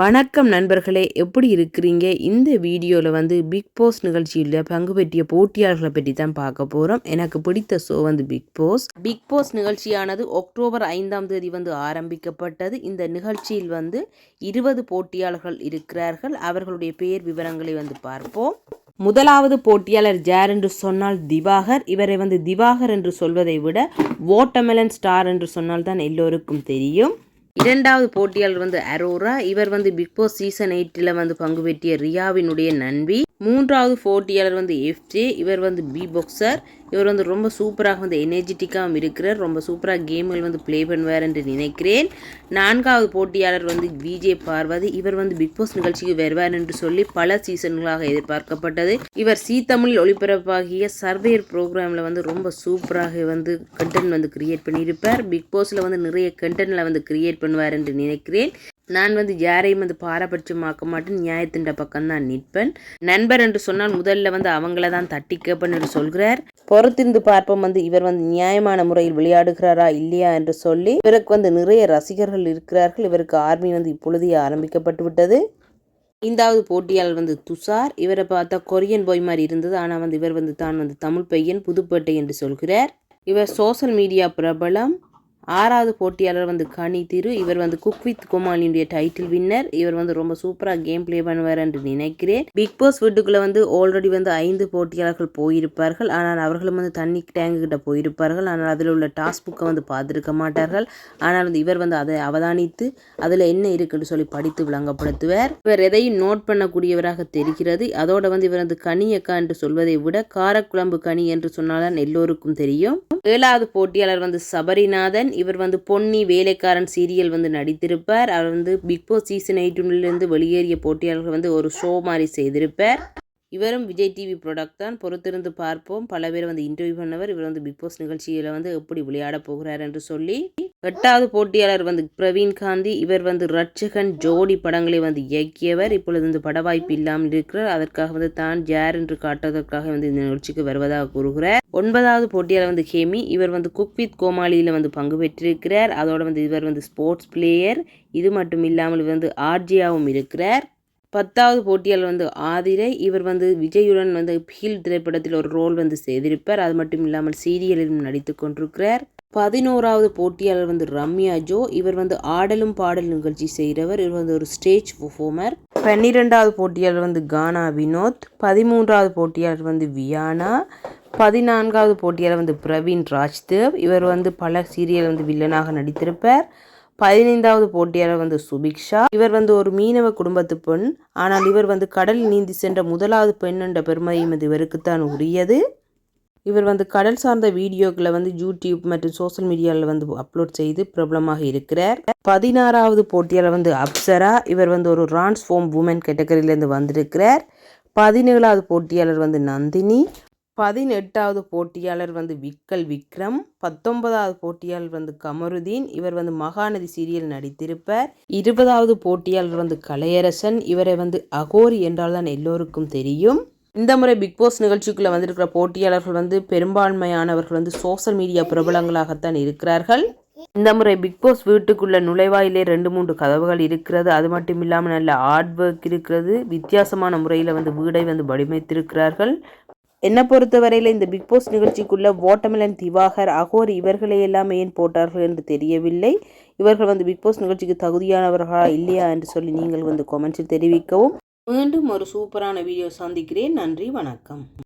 வணக்கம் நண்பர்களே எப்படி இருக்கிறீங்க? இந்த வீடியோவில் வந்து பிக் போஸ் நிகழ்ச்சியில் பங்கு பெற்றிய போட்டியாளர்களை பற்றி தான் பார்க்க போகிறோம் எனக்கு பிடித்த ஷோ வந்து பிக் போஸ். பிக் போஸ் நிகழ்ச்சியானது அக்டோபர் ஐந்தாம் தேதி வந்து ஆரம்பிக்கப்பட்டது. இந்த நிகழ்ச்சியில் வந்து இருபது போட்டியாளர்கள் இருக்கிறார்கள். அவர்களுடைய பெயர் விவரங்களை வந்து பார்ப்போம். முதலாவது போட்டியாளர் ஜார் என்று சொன்னால் திவாகர். இவரை வந்து திவாகர் என்று சொல்வதை விட ஓட்டமெலன் ஸ்டார் என்று சொன்னால் தான் எல்லோருக்கும் தெரியும். இரண்டாவது போட்டியாளர் வந்து அரோரா. இவர் வந்து பிக்பாஸ் சீசன் எயிட்டில் வந்து பங்கு பெற்றிய ரியாவினுடைய நண்பி. மூன்றாவது போட்டியாளர் வந்து எஃப்ஜே இவர் வந்து பி பாக்ஸர் இவர் வந்து ரொம்ப சூப்பராக வந்து எனர்ஜெட்டிக்காகவும் இருக்கிறார். ரொம்ப சூப்பராக கேம்கள் வந்து ப்ளே பண்ணுவார் என்று நினைக்கிறேன். நான்காவது போட்டியாளர் வந்து விஜே பார்வதி இவர் வந்து பிக் பாஸ் நிகழ்ச்சிக்கு வருவார் என்று சொல்லி பல சீசன்களாக எதிர்பார்க்கப்பட்டது. இவர் சீ தமிழில் ஒளிபரப்பாகிய சர்வேயர் ப்ரோக்ராமில் வந்து ரொம்ப சூப்பராக வந்து கண்டென்ட் வந்து கிரியேட் பண்ணியிருப்பார். பிக் பாஸில் வந்து நிறைய கண்டென்ட்டில் வந்து கிரியேட் பண்ணுவார் என்று நினைக்கிறேன். நான் வந்து யாரையும் வந்து பாரபட்சமாக்க மாட்டேன் நியாயத்தின் பக்கம் தான் நிற்பேன். நண்பர் என்று சொன்னால் முதல்ல வந்து அவங்கள தான் தட்டி கேட்பேன் என்று சொல்கிறார். பொறுத்திருந்து பார்ப்போம் வந்து இவர் வந்து நியாயமான முறையில் விளையாடுகிறாரா இல்லையா என்று சொல்லி இவருக்கு வந்து நிறைய ரசிகர்கள் இருக்கிறார்கள். இவருக்கு ஆர்மி வந்து இப்பொழுதே ஆரம்பிக்கப்பட்டு விட்டது. ஐந்தாவது போட்டியாளர் வந்து துஷார். இவரை பார்த்தா கொரியன் பாய் மாதிரி இருந்தது. ஆனால் வந்து இவர் வந்து தான் வந்து தமிழ் பையன் புதுப்பேட்டை என்று சொல்கிறார். இவர் சோசியல் மீடியா பிரபலம். ஆறாவது போட்டியாளர் வந்து கனி திரு இவர் வந்து குக் வித் கோமாளியுடைய டைட்டில் வின்னர் இவர் வந்து ரொம்ப சூப்பராக கேம் பிளே பண்ணுவார் என்று நினைக்கிறேன். பிக் பாஸ் வீட்டுக்குள்ளே வந்து ஆல்ரெடி வந்து ஐந்து போட்டியாளர்கள் போயிருப்பார்கள். ஆனால் அவர்களும் வந்து தண்ணி டேங்கு கிட்ட போயிருப்பார்கள். ஆனால் அதில் உள்ள டாஸ்க் புக்கை வந்து பார்த்துருக்க மாட்டார்கள். ஆனால் வந்து இவர் வந்து அதை அவதானித்து அதில் என்ன இருக்குன்னு சொல்லி படித்து விளங்கப்படுத்துவார். இவர் எதையும் நோட் பண்ணக்கூடியவராக தெரிகிறது. அதோட வந்து இவர் வந்து கனியக்கா என்று சொல்வதை விட காரக்குழம்பு கனி என்று சொன்னால்தான் எல்லோருக்கும் தெரியும். ஏழாவது போட்டியாளர் வந்து சபரிநாதன். இவர் வந்து பொன்னி வேலைக்காரன் சீரியல் வந்து நடித்திருப்பார். அவர் வந்து பிக்பாஸ் சீசன் எயிட்டிலிருந்து வெளியேறிய போட்டியாளர்கள் வந்து ஒரு ஷோ மாதிரி செய்திருப்பார். இவரும் விஜய் டிவி ப்ராடக்ட் தான். பொறுத்திருந்து பார்ப்போம். பல பேர் வந்து இன்டர்வியூ பண்ணவர். இவர் வந்து பிக்பாஸ் நிகழ்ச்சியில் வந்து எப்படி விளையாட போகிறார் என்று சொல்லி. எட்டாவது போட்டியாளர் வந்து பிரவீன் காந்தி இவர் வந்து ரட்சகன் ஜோடி படங்களை வந்து இயக்கியவர். இப்பொழுது இந்த பட வாய்ப்பு இல்லாமல் இருக்கிறார். அதற்காக வந்து தான் ஜேர் என்று காட்டுவதற்காக வந்து இந்த நிகழ்ச்சிக்கு வருவதாக கூறுகிறார். ஒன்பதாவது போட்டியாளர் வந்து ஹேமி இவர் வந்து குக் வித் கோமாளியில் வந்து பங்கு பெற்றிருக்கிறார். அதோடு வந்து இவர் வந்து ஸ்போர்ட்ஸ் பிளேயர். இது மட்டும் இல்லாமல் வந்து ஆர்ஜியாவும் இருக்கிறார். பத்தாவது போட்டியாளர் வந்து ஆதிரை. இவர் வந்து விஜயுடன் வந்து ஹீல் திரைப்படத்தில் ஒரு ரோல் வந்து செய்திருப்பார். அது மட்டும் இல்லாமல் சீரியலிலும் நடித்து கொண்டிருக்கிறார். பதினோராவது போட்டியாளர் வந்து ரம்யா ஜோ. இவர் வந்து ஆடலும் பாடல் நிகழ்ச்சி செய்கிறவர். இவர் வந்து ஒரு ஸ்டேஜ் பர்ஃபார்மர். பன்னிரெண்டாவது போட்டியாளர் வந்து கானா வினோத். பதிமூன்றாவது போட்டியாளர் வந்து வியானா. பதினான்காவது போட்டியாளர் வந்து பிரவீன் ராஜ்தேவ். இவர் வந்து பல சீரியல் வந்து வில்லனாக நடித்திருப்பார். பதினைந்தாவது போட்டியாளர் வந்து சுபிக்ஷா இவர் வந்து ஒரு மீனவ குடும்பத்து பெண். ஆனால் இவர் வந்து கடலில் நீந்தி சென்ற முதலாவது பெண் என்ற பெருமையும் இது இவருக்குத்தான் உரியது. இவர் வந்து கடல் சார்ந்த வீடியோக்களை வந்து யூடியூப் மற்றும் சோசியல் மீடியாவில் வந்து அப்லோட் செய்து பிரபலமாக இருக்கிறார். பதினாறாவது போட்டியாளர் வந்து அப்சரா. இவர் வந்து ஒரு ரான்ஸ்ஃபோம் உமன் கேட்டகரியிலேருந்து வந்திருக்கிறார். பதினேழாவது போட்டியாளர் வந்து நந்தினி. பதினெட்டாவது போட்டியாளர் வந்து விக்கல் விக்ரம் பத்தொன்பதாவது போட்டியாளர் வந்து கமருதீன் இவர் வந்து மகாநதி சீரியல் நடித்திருப்பார். இருபதாவது போட்டியாளர் வந்து கலையரசன் இவரை வந்து அகோரி என்றால் தான் எல்லோருக்கும் தெரியும். இந்த முறை பிக் பாஸ் நிகழ்ச்சிக்குள்ளே வந்திருக்கிற போட்டியாளர்கள் வந்து பெரும்பான்மையானவர்கள் வந்து சோசியல் மீடியா பிரபலங்களாகத்தான் இருக்கிறார்கள். இந்த முறை பிக் பாஸ் வீட்டுக்குள்ள நுழைவாயிலே ரெண்டு மூன்று கதவுகள் இருக்கிறது. அது மட்டும் இல்லாமல் நல்ல ஆர்ட் ஒர்க் இருக்கிறது. வித்தியாசமான முறையில் வந்து வீடை வந்து வடிவமைத்திருக்கிறார்கள். என்னை பொறுத்தவரையில் இந்த பிக் பாஸ் நிகழ்ச்சிக்குள்ள வாட்டர்மெலன் திவாகர் அகோர் இவர்களை எல்லாம் ஏன் போட்டார்கள் என்று தெரியவில்லை. இவர்கள் வந்து பிக் பாஸ் நிகழ்ச்சிக்கு தகுதியானவர்களா இல்லையா என்று சொல்லி நீங்கள் வந்து கொமெண்ட்ஸில் தெரிவிக்கவும். மீண்டும் ஒரு சூப்பரான வீடியோ சந்திக்கிறேன். நன்றி வணக்கம்.